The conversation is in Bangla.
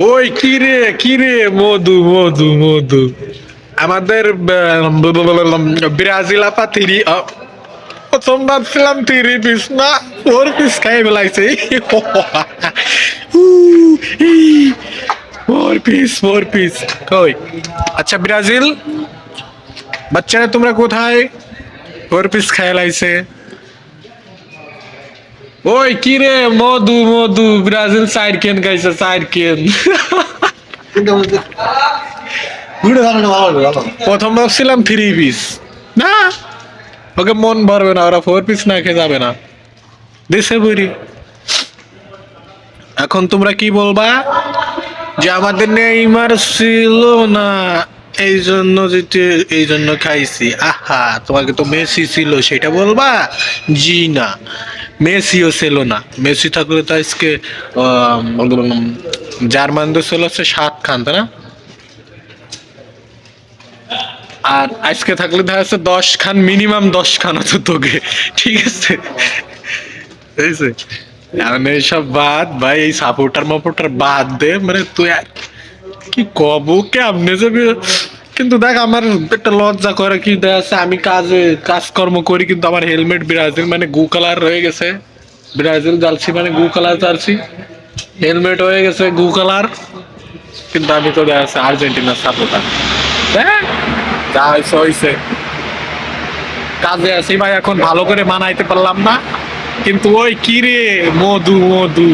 ওই কি রে রে? মধু মধু মধু। আমাদের ব্রাজিল আপা তিরি আহ, প্রথম ভাবছিলাম তিরি পিস না ফোর পিস খাই বেলাইছে ফোর পিস ফোর পিস। কই? আচ্ছা ব্রাজিল? বাচ্চারা তোমরা কোথায়? ফোর পিস খাই লাইছে। ওই কি রে মধু মধু ব্রাজিল সাইড কেন খাইছে সাইড কেন? প্রথম ভাবছিলাম থ্রি পিস না। ওকে মন ভরবে না ওরা ফোর পিস না খেয়ে যাবে না। দেশে বইরি এখন তোমরা কি বলবা? যে আমাদের নেইমার ছিল না এই জন্য যেতে এই জন্য খাইছি। আহা তোমাকে তো মেসি ছিল সেটা বলবা? জি না। মেসিও ছিল না মেসি থাকলে তো আজকে জার্মান তো ছিল হচ্ছে সাত খান তাই না? আর আজকে থাকলে দেখা যাচ্ছে দশ খান মিনিমাম দশ খান হতো তোকে। ঠিক আছে? যে, এখন এইসব বাদ ভাই এই সাপোর্টার মাপোর্টার বাদ দে মানে তুই কি কব কেমনে যাবি কিন্তু দেখ, আমার একটা লজ্জা করে কি যাচ্ছে আমি কাজে, কাজকর্ম করি, কিন্তু আমার হেলমেট ব্রাজিল মানে গু কালার রয়ে গেছে। ব্রাজিল জার্সি মানে গু কালার জার্সি হেলমেট হয়ে গেছে, গু কালার কিন্তু আমি তো দেখা যাচ্ছে আর্জেন্টিনার সাপোর্টার। হ্যাঁ? যা হয়েছে হয়েছে কাজে আছি ভাই, এখন ভালো করে মানাইতে পারলাম না। কিন্তু ওই কি রে, মধু মধু।